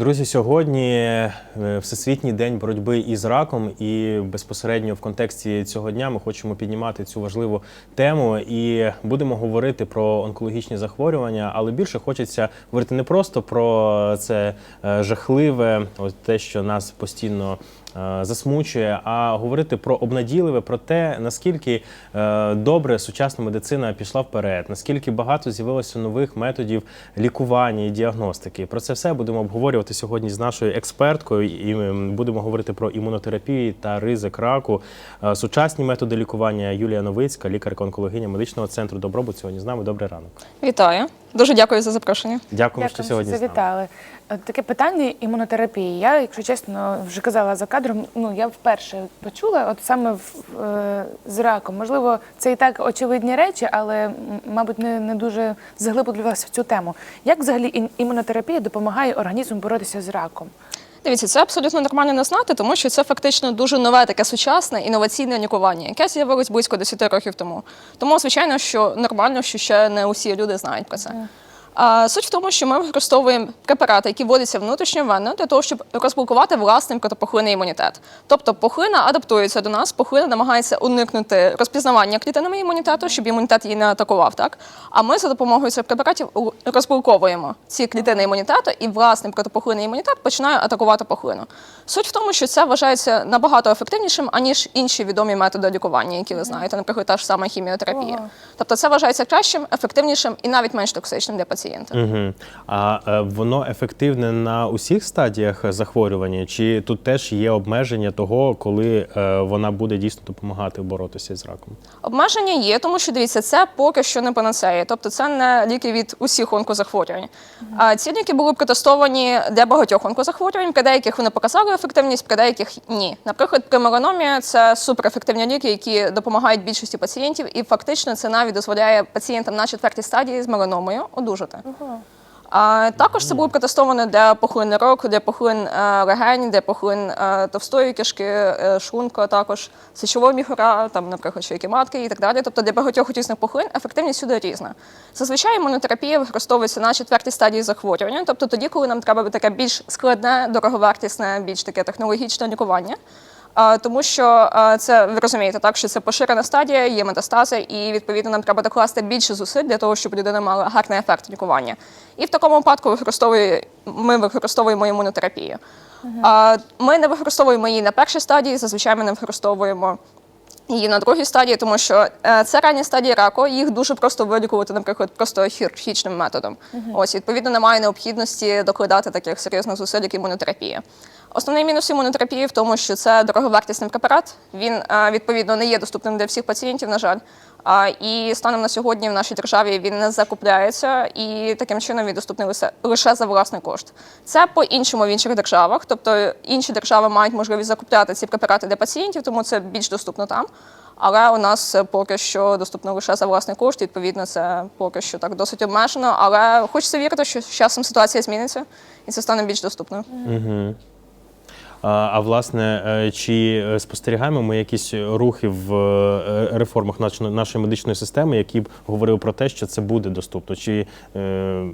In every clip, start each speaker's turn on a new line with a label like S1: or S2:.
S1: Друзі, сьогодні е, Всесвітній день боротьби із раком, і безпосередньо в контексті цього дня ми хочемо піднімати цю важливу тему і будемо говорити про онкологічні захворювання, але більше хочеться говорити не просто про це е, жахливе, ось те, що нас постійно. Е, Засмучує, а говорити про обнадійливе, про те, наскільки е, добре сучасна медицина пішла вперед, наскільки багато з'явилося нових методів лікування і діагностики. Про це все будемо обговорювати сьогодні з нашою експерткою. І будемо говорити про імунотерапію та ризик раку. Е, Сучасні методи лікування Юлія Новицька, лікарка-онкологиня медичного центру Добробут. Сьогодні з нами. Добрий ранок.
S2: Вітаю. Дуже дякую за запрошення.
S1: Дякую, що сьогодні з нами.
S3: завітали. Е, Таке питання імунотерапії. Я, якщо чесно, вже казала за кадром. Ну я вперше почула, от саме в, е, з раком. Можливо, це і так очевидні речі, але м, мабуть не, не дуже заглиблювалася в цю тему. Як взагалі ін- імунотерапія допомагає організму боротися з раком?
S2: Дивіться, це абсолютно нормально не знати, тому що це фактично дуже нове таке сучасне інноваційне лікування, яке з'явилось близько 10 років тому. Тому, звичайно, що нормально, що ще не усі люди знають про це. Суть в тому, що ми використовуємо препарати, які вводяться внутрішньовенно для того, щоб розблокувати власний протипухлинний імунітет. Тобто пухлина адаптується до нас, пухлина намагається уникнути розпізнавання клітинами імунітету, щоб імунітет її не атакував. Так? А ми за допомогою цих препаратів розблоковуємо ці клітини імунітету, і власний протипухлинний імунітет починає атакувати пухлину. Суть в тому, що це вважається набагато ефективнішим, аніж інші відомі методи лікування, які ви знаєте, наприклад, та ж сама хіміотерапія. Тобто це вважається кращим, ефективнішим і навіть менш токсичним для пацієнта.
S1: Угу. А е, воно ефективне на усіх стадіях захворювання, чи тут теж є обмеження того, коли е, вона буде дійсно допомагати боротися з раком?
S2: Обмеження є, тому що дивіться, це поки що не панацея, тобто це не ліки від усіх онкозахворювань. А ці ліки були протестовані для багатьох онкозахворювань. При деяких вони показали ефективність, при деяких ні. Наприклад, при меланомі це суперефективні ліки, які допомагають більшості пацієнтів, і фактично це навіть дозволяє пацієнтам на четвертій стадії з меланомою одужати. А також це було протестовано для пухлин нирок, для пухлин е, легень, для пухлин е, товстої кишки, е, шлунка, також сечового міхура, там, наприклад, шийки матки і так далі. Тобто для багатьох різних пухлин ефективність сюди різна. Зазвичай імунотерапія використовується на четвертій стадії захворювання, тобто тоді, коли нам треба таке більш складне, дороговартісне, більш таке технологічне лікування. Тому що це ви розумієте, так що це поширена стадія, є метастази, і відповідно нам треба докласти більше зусиль для того, щоб людина мала гарний ефект лікування. І в такому випадку використовує, ми використовуємо імунотерапію. А, Ми не використовуємо її на першій стадії, зазвичай ми не використовуємо. Її на другій стадії, тому що е, це ранні стадії раку, їх дуже просто вилікувати, наприклад, просто хірургічним методом. Ось відповідно немає необхідності докладати таких серйозних зусиль, як імунотерапія. Основний мінус імунотерапії в тому, що це дороговартісний препарат. Він е, відповідно не є доступним для всіх пацієнтів, на жаль. І станом на сьогодні в нашій державі він не закупляється, і таким чином він доступний лише, за власний кошт. Це по-іншому в інших державах. Тобто інші держави мають можливість закупляти ці препарати для пацієнтів, тому це більш доступно там. Але у нас поки що доступно лише за власний кошт. Відповідно, це поки що так досить обмежено. Але хочеться вірити, що з часом ситуація зміниться і це стане більш доступною.
S1: А, власне, е, чи е, спостерігаємо ми якісь рухи в е, реформах нашої, медичної системи, які б говорили про те, що це буде доступно? Чи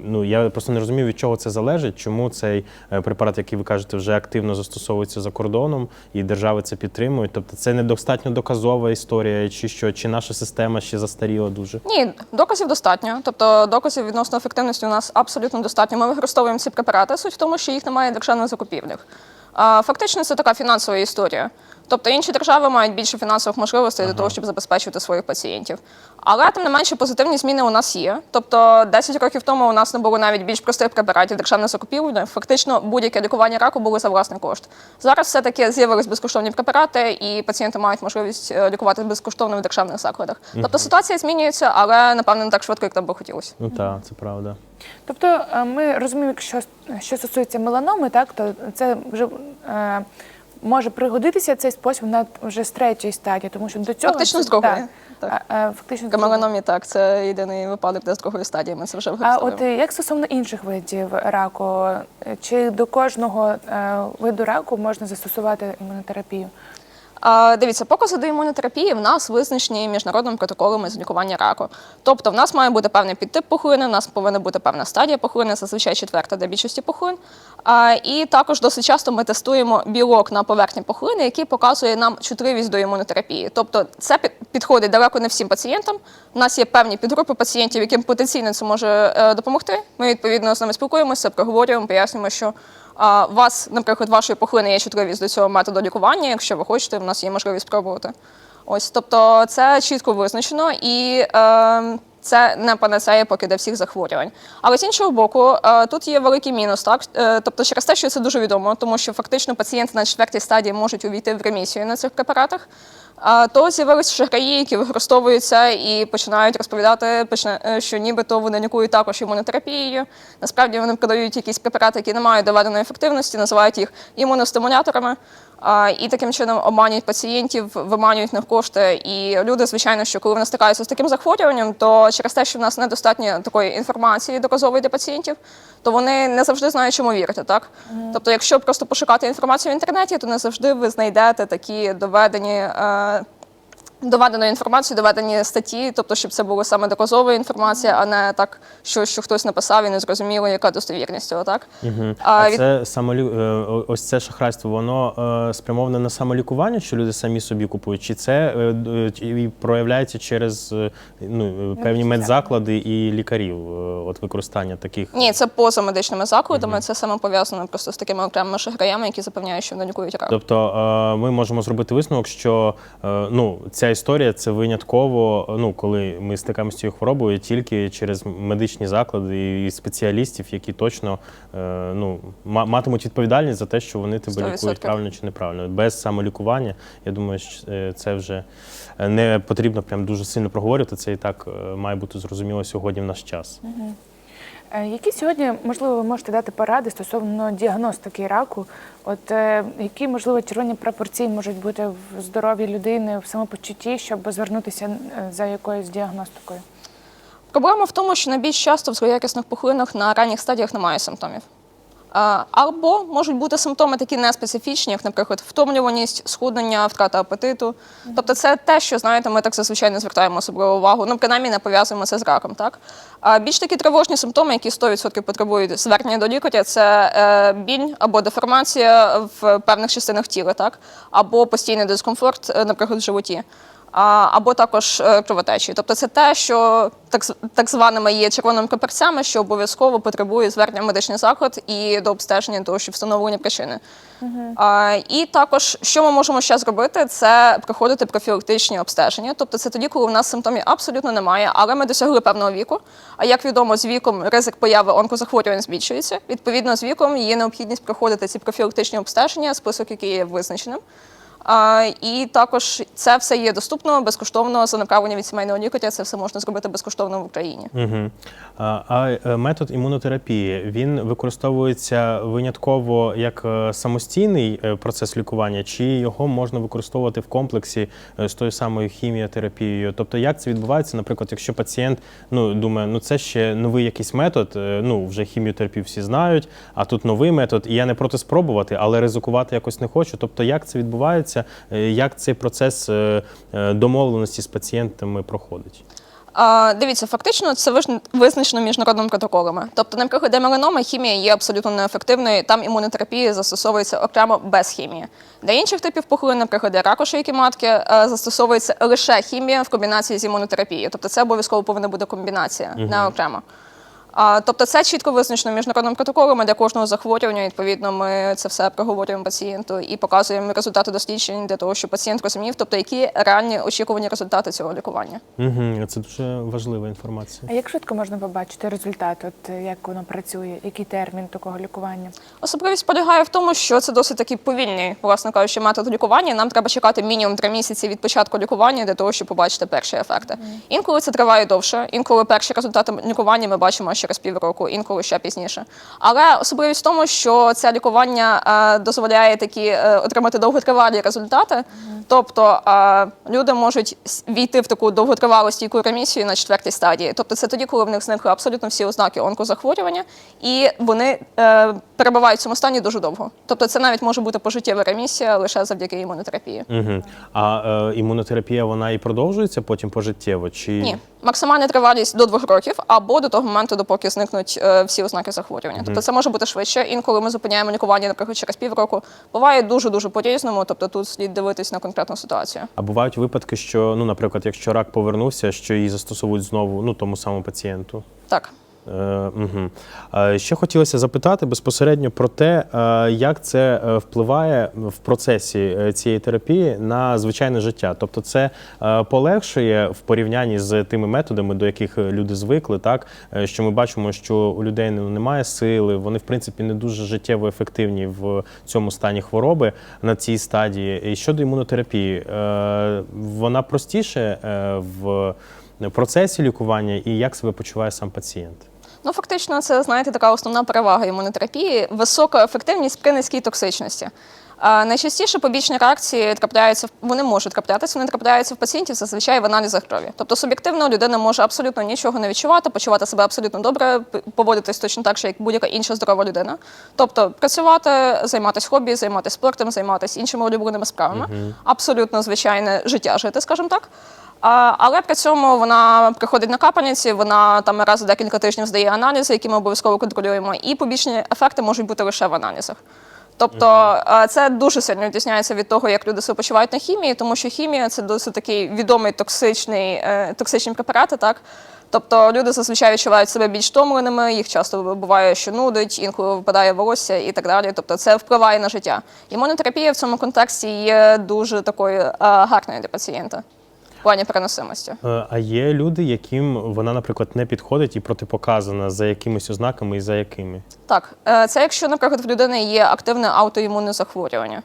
S1: ну я просто не розумію, від чого це залежить, чому цей препарат, який ви кажете, вже активно застосовується за кордоном, і держави це підтримують? Тобто це недостатньо доказова історія, чи що, чи наша система ще застаріла дуже?
S2: Ні, доказів достатньо. Тобто доказів відносно ефективності у нас абсолютно достатньо. Ми використовуємо ці препарати. Суть в тому, що їх немає державних закупівлях. Фактично, це така фінансова історія. Тобто інші держави мають більше фінансових можливостей для того, щоб забезпечувати своїх пацієнтів. Але тим не менше позитивні зміни у нас є. Тобто 10 років тому у нас не було навіть більш простих препаратів державних закупівель. Фактично будь-яке лікування раку було за власний кошт. Зараз все таки з'явились безкоштовні препарати, і пацієнти мають можливість е, лікувати безкоштовно в державних закладах. Тобто ситуація змінюється, але напевно не так швидко, як нам би хотілося.
S1: Ну так, це правда.
S3: Тобто е, ми розуміємо, що, що стосується меланоми, так то це вже е, може пригодитися цей спосіб на вже з третьої стадії, тому що до цього
S2: Фактично
S3: це-
S2: з другої,
S3: Так,
S2: так.
S3: А, фактично з
S2: При
S3: другої.
S2: меланомі так, це єдиний випадок, де з другої стадії ми це вже
S3: А
S2: використовуємо.
S3: от е, як стосовно інших видів раку, чи до кожного е, виду раку можна застосувати імунотерапію?
S2: Дивіться, покази до імунотерапії в нас визначені міжнародними протоколами з лікування раку. Тобто, в нас має бути певний підтип пухлини, в нас повинна бути певна стадія пухлини, зазвичай четверта для більшості пухлин. І також досить часто ми тестуємо білок на поверхні пухлини, який показує нам чутливість до імунотерапії. Тобто, це підходить далеко не всім пацієнтам. У нас є певні підгрупи пацієнтів, яким потенційно це може е, допомогти. Ми відповідно з ними спілкуємося, проговорюємо, пояснюємо, що вас, наприклад, вашої пухлини є чутливість до цього методу лікування. Якщо ви хочете, в нас є можливість спробувати. Ось, тобто, це чітко визначено і. Е, це не панацея поки для всіх захворювань. Але з іншого боку, е, тут є великий мінус, так Е, тобто через те, що це дуже відомо, тому що фактично пацієнти на четвертій стадії можуть увійти в ремісію на цих препаратах. А то з'явилися шахраї, які використовуються і починають розповідати, е, що нібито вони лікують також імунотерапією. Насправді вони продають якісь препарати, які не мають доведеної ефективності, називають їх імуностимуляторами. І таким чином обманюють пацієнтів, виманюють них кошти. І люди, звичайно, що коли вони стикаються з таким захворюванням, то через те, що в нас недостатньо такої інформації доказової для пацієнтів, то вони не завжди знають, чому вірити. Так, тобто, якщо просто пошукати інформацію в інтернеті, то не завжди ви знайдете такі доведені. Е, Доведеної інформації, доведені статті, тобто, щоб це було саме доказова інформація, а не так, що, що хтось написав і не зрозуміло, яка достовірність цього, так?
S1: Угу.
S2: А
S1: А,
S2: від-
S1: це самолю... е, ось це шахрайство, воно е, спрямоване на самолікування, що люди самі собі купують, чи це е, проявляється через ну, певні медзаклади і лікарів, от використання таких.
S2: Ні, це поза медичними закладами, це саме пов'язано просто з такими окремими шахраями, які запевняють, що вони лікують рак.
S1: Тобто ми можемо зробити висновок, що ну, ця історія це винятково, ну, коли ми стикаємося з цією хворобою, тільки через медичні заклади і спеціалістів, які точно е, ну, ма- матимуть відповідальність за те, що вони тебе
S2: 100%.
S1: лікують правильно чи неправильно. Без самолікування, я думаю, що е, це вже не потрібно прям дуже сильно проговорювати. Це і так е, має бути зрозуміло сьогодні в наш час.
S3: Е, Які сьогодні, можливо, ви можете дати поради стосовно діагностики раку? От е, які, можливо, червоні пропорції можуть бути в здоров'ї людини, в самопочутті, щоб звернутися е, за якоюсь діагностикою?
S2: Проблема в тому, що найбільш часто в злоякісних пухлинах на ранніх стадіях немає симптомів. Або можуть бути симптоми такі неспецифічні, як, наприклад, втомлюваність, схуднення, втрата апетиту. Тобто це те, що знаєте, ми так зазвичай не звертаємо особливу увагу. Ну, принаймні не пов'язуємо це з раком. Так? А більш такі тривожні симптоми, які 100% потребують звернення до лікаря, це е, біль або деформація в певних частинах тіла, так? або постійний дискомфорт, е, наприклад, в животі. Або також е, кровотечі. Тобто це те, що так, так званими є червоними прапорцями, що обов'язково потребує звернення в медичний заклад і до обстеження того, що встановлення причини. А, і також, що ми можемо ще зробити, це проходити профілактичні обстеження. Тобто це тоді, коли в нас симптомів абсолютно немає, але ми досягли певного віку. А як відомо, з віком ризик появи онкозахворювань збільшується. Відповідно, з віком є необхідність проходити ці профілактичні обстеження, список який є визначеним. І також це все є доступно безкоштовно за направленням від сімейного лікаря. Це все можна зробити безкоштовно в Україні.
S1: Угу. А, е, метод імунотерапії він використовується винятково як е, самостійний е, процес лікування, чи його можна використовувати в комплексі з тою самою хіміотерапією? Тобто, як це відбувається, наприклад, якщо пацієнт ну думає, ну це ще новий якийсь метод, ну вже хіміотерапію всі знають, а тут новий метод, і я не проти спробувати, але ризикувати якось не хочу. Тобто, як це відбувається, е, як цей процес е, е, домовленості з пацієнтами проходить?
S2: А, дивіться, фактично це визн- визначено міжнародними протоколами. Тобто, наприклад, для меланоми хімія є абсолютно неефективною. Там імунотерапія застосовується окремо без хімії. Для інших типів пухлин, наприклад, раку шийки матки, застосовується лише хімія в комбінації з імунотерапією. Тобто, це обов'язково повинна бути комбінація, не окремо. А, тобто це чітко визначено міжнародними протоколами для кожного захворювання. Відповідно, ми це все проговорюємо пацієнту і показуємо результати досліджень для того, щоб пацієнт розумів, тобто які реальні очікувані результати цього лікування.
S1: Угу, це дуже важлива інформація.
S3: А як швидко можна побачити результат? От як воно працює, який термін такого лікування?
S2: Особливість полягає в тому, що це досить такий повільний, власне кажучи, метод лікування. Нам треба чекати мінімум три місяці від початку лікування для того, щоб побачити перші ефекти. Інколи це триває довше, інколи перші результати лікування ми бачимо ще через півроку, інколи ще пізніше. Але особливість в тому, що це лікування е, дозволяє такі е, отримати довготривалі результати. Тобто е, люди можуть війти в таку довготривалу стійку ремісію на четвертій стадії. Тобто це тоді, коли в них зникли абсолютно всі ознаки онкозахворювання, і вони е, перебувають в цьому стані дуже довго. Тобто це навіть може бути пожиттєва ремісія лише завдяки імунотерапії.
S1: Угу. А е, імунотерапія вона і продовжується потім пожиттєво? Чи
S2: Ні, максимальна тривалість до двох років або до того моменту, допоки зникнуть е, всі ознаки захворювання. Тобто це може бути швидше. Інколи ми зупиняємо лікування, наприклад, через півроку. Буває дуже дуже по-різному. Тобто тут слід дивитись на конкретну ситуацію.
S1: А бувають випадки, що, ну, наприклад, якщо рак повернувся, що її застосовують знову ну, тому самому пацієнту.
S2: Так.
S1: Угу. ще хотілося запитати безпосередньо про те, е, як це е, впливає в процесі цієї терапії на звичайне життя. Тобто, це полегшує в порівнянні з тими методами, до яких люди звикли, так що ми бачимо, що у людей ну, немає сили, вони в принципі не дуже життєво ефективні в цьому стані хвороби на цій стадії. І щодо імунотерапії, вона простіше в процесі лікування і як себе почуває сам пацієнт.
S2: Ну, фактично, це знаєте така основна перевага імунотерапії висока ефективність при низькій токсичності. А найчастіше побічні реакції трапляються, вони можуть траплятися, вони трапляються в пацієнтів зазвичай в аналізах крові. Тобто суб'єктивно людина може абсолютно нічого не відчувати, почувати себе абсолютно добре, поводитись точно так, же, як будь-яка інша здорова людина. Тобто працювати, займатися хобі, займатися спортом, займатися іншими улюбленими справами. Абсолютно звичайне життя жити, скажімо так. Але при цьому вона приходить на капельниці, вона там раз за декілька тижнів здає аналізи, які ми обов'язково контролюємо, і побічні ефекти можуть бути лише в аналізах. Тобто е, це дуже сильно відрізняється від того, як люди себе почувають на хімії, тому що хімія це досить такий відомий токсичний, е, токсичні препарати, так. Тобто люди зазвичай відчувають себе більш втомленими, їх часто буває, що нудить, інколи випадає волосся і так далі. Тобто це впливає на життя. Імунотерапія в цьому контексті є дуже такою е, гарною для пацієнта плані переносимості.
S1: Е, А є люди, яким вона, наприклад, не підходить і протипоказана за якимись ознаками і за якими.
S2: Так, е, це якщо, наприклад, в людини є активне аутоімунне захворювання.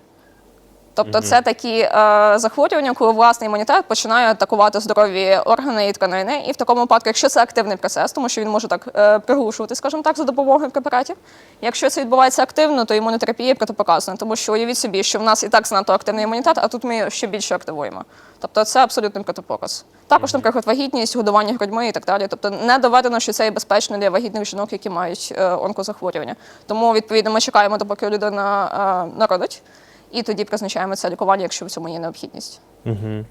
S2: Тобто це такі е, захворювання, коли власний імунітет починає атакувати здорові органи і тканини. І в такому випадку, якщо це активний процес, тому що він може так е, приглушувати, скажімо так, за допомогою препаратів. Якщо це відбувається активно, то імунотерапія протипоказана, тому що уявіть собі, що в нас і так занадто активний імунітет, а тут ми його ще більше активуємо. Тобто це абсолютний протипоказ. Також, наприклад, вагітність, годування грудьми і так далі. Тобто не доведено, що це є безпечно для вагітних жінок, які мають е, онкозахворювання. Тому відповідно ми чекаємо, допоки людина е, народить, і тоді призначаємо це лікування, якщо в цьому є необхідність.
S1: Угу.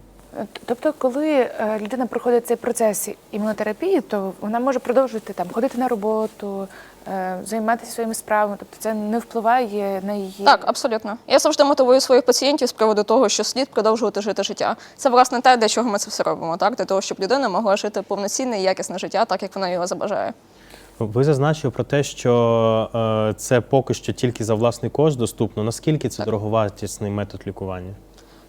S3: Тобто, коли е, людина проходить цей процес імунотерапії, то вона може продовжувати там ходити на роботу, е, займатися своїми справами. Тобто це не впливає на її
S2: Так, абсолютно. Я завжди мотивую своїх пацієнтів з приводу того, що слід продовжувати жити життя. Це власне те, для чого ми це все робимо, так для того, щоб людина могла жити повноцінне і якісне життя, так як вона його забажає.
S1: Ви зазначили про те, що е, це поки що тільки за власний кошт доступно. Наскільки це дороговартісний метод лікування?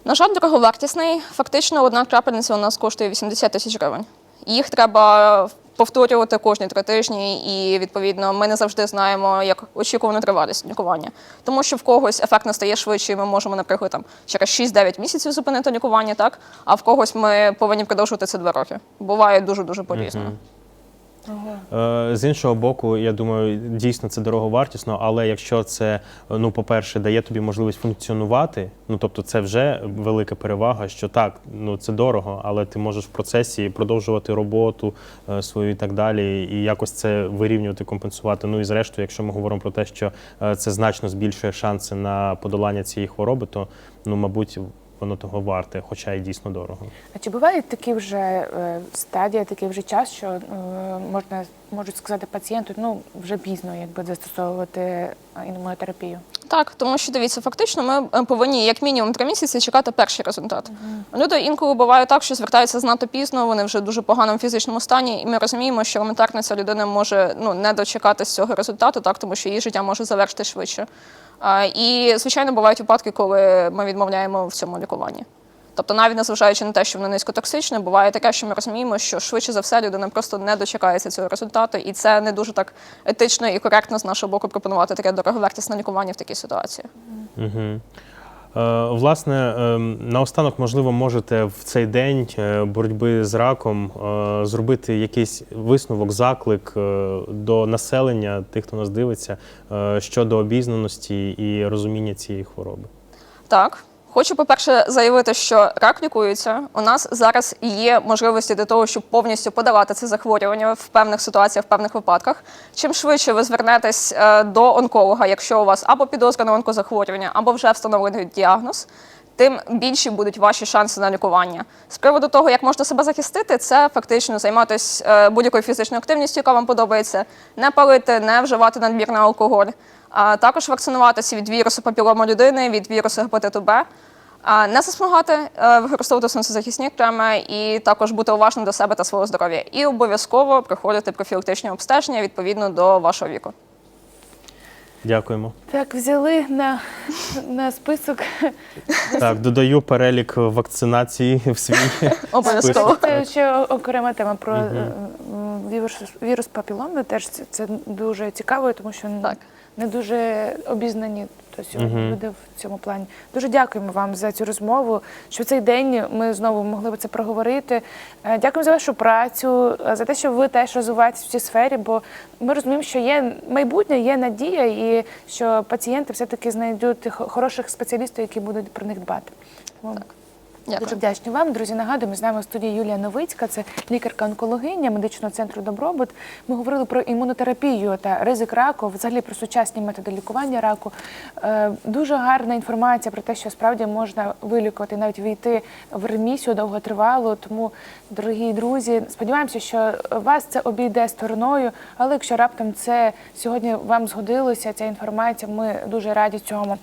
S2: На жаль, дороговартісний. Фактично, одна крапельниця у нас коштує 80 тисяч гривень. Їх треба повторювати кожні три тижні, і відповідно ми не завжди знаємо, як очікувану тривалість лікування. Тому що в когось ефект настає швидше, і ми можемо, наприклад, там через 6-9 місяців зупинити лікування, так а в когось ми повинні продовжувати це 2 роки. Буває дуже дуже по-різному.
S1: Е, З іншого боку, я думаю, дійсно це дороговартісно, але якщо це, ну, по-перше, дає тобі можливість функціонувати, ну тобто це вже велика перевага, що так, ну це дорого, але ти можеш в процесі продовжувати роботу е, свою і так далі, і якось це вирівнювати, компенсувати. Ну і зрештою, якщо ми говоримо про те, що е, це значно збільшує шанси на подолання цієї хвороби, то ну, мабуть, воно того варте, хоча й дійсно дорого.
S3: А чи буває такі вже е, стадія, такий вже час, що е, можна можуть сказати пацієнту, ну вже пізно, якби застосовувати е, імунотерапію?
S2: Так, тому що дивіться, фактично ми повинні як мінімум три місяці чекати перший результат. Люди інколи буває так, що звертаються знато пізно, вони вже в дуже поганому фізичному стані, і ми розуміємо, що елементарно ця людина може ну не дочекатись цього результату, так тому що її життя може завершити швидше. І звичайно бувають випадки, коли ми відмовляємо в цьому лікуванні. Тобто, навіть незважаючи на те, що воно низькотоксичне, буває таке, що ми розуміємо, що швидше за все людина просто не дочекається цього результату, і це не дуже так етично і коректно з нашого боку пропонувати таке дороговартісне лікування в такій ситуації.
S1: Угу. Е, Власне, е, наостанок, можливо, можете в цей день е, боротьби з раком е, зробити якийсь висновок, заклик до населення, тих, хто нас дивиться, щодо обізнаності і розуміння цієї хвороби.
S2: Так. Хочу, по-перше, заявити, що рак лікується. У нас зараз є можливості для того, щоб повністю подолати це захворювання в певних ситуаціях, в певних випадках. Чим швидше ви звернетесь е, до онколога, якщо у вас або підозра на онкозахворювання, або вже встановлений діагноз, тим більші будуть ваші шанси на лікування. З приводу того, як можна себе захистити, це фактично займатися е, будь-якою фізичною активністю, яка вам подобається, не палити, не вживати надмірний алкоголь, а також вакцинуватися від вірусу папілому людини, від вірусу гепатиту Б. А, Не засмагати, е, використовувати сонцезахисні креми і також бути уважним до себе та свого здоров'я. І обов'язково проходити профілактичні обстеження відповідно до вашого віку.
S1: Дякуємо.
S3: Так, взяли на, на список.
S1: Так, додаю перелік вакцинації в свій
S2: Обов'язково.
S1: список.
S3: Це ще окрема тема про вірус, вірус папіломи. Теж це, це дуже цікаво, тому що
S2: Так.
S3: не дуже обізнані то сьогодні
S1: Мгм.
S3: люди в цьому плані. Дуже дякуємо вам за цю розмову. Що в цей день ми знову могли б це проговорити. Е, Дякуємо за вашу працю, е, за те, що ви теж розвиваєтесь в цій сфері, бо ми розуміємо, що є майбутнє, є надія, і що пацієнти все-таки знайдуть хо- хороших спеціалістів, які будуть про них дбати. Тому Дуже вдячні вам, друзі. Нагадую, ми з нами в студії Юлія Новицька, це лікарка-онкологиня медичного центру Добробут. Ми говорили про імунотерапію та ризик раку, взагалі про сучасні методи лікування раку. Е, Дуже гарна інформація про те, що справді можна вилікувати, навіть війти в ремісію довготривалу. Тому, дорогі друзі, сподіваємося, що вас це обійде стороною. Але якщо раптом це сьогодні вам згодилося, ця інформація, ми дуже раді цьому.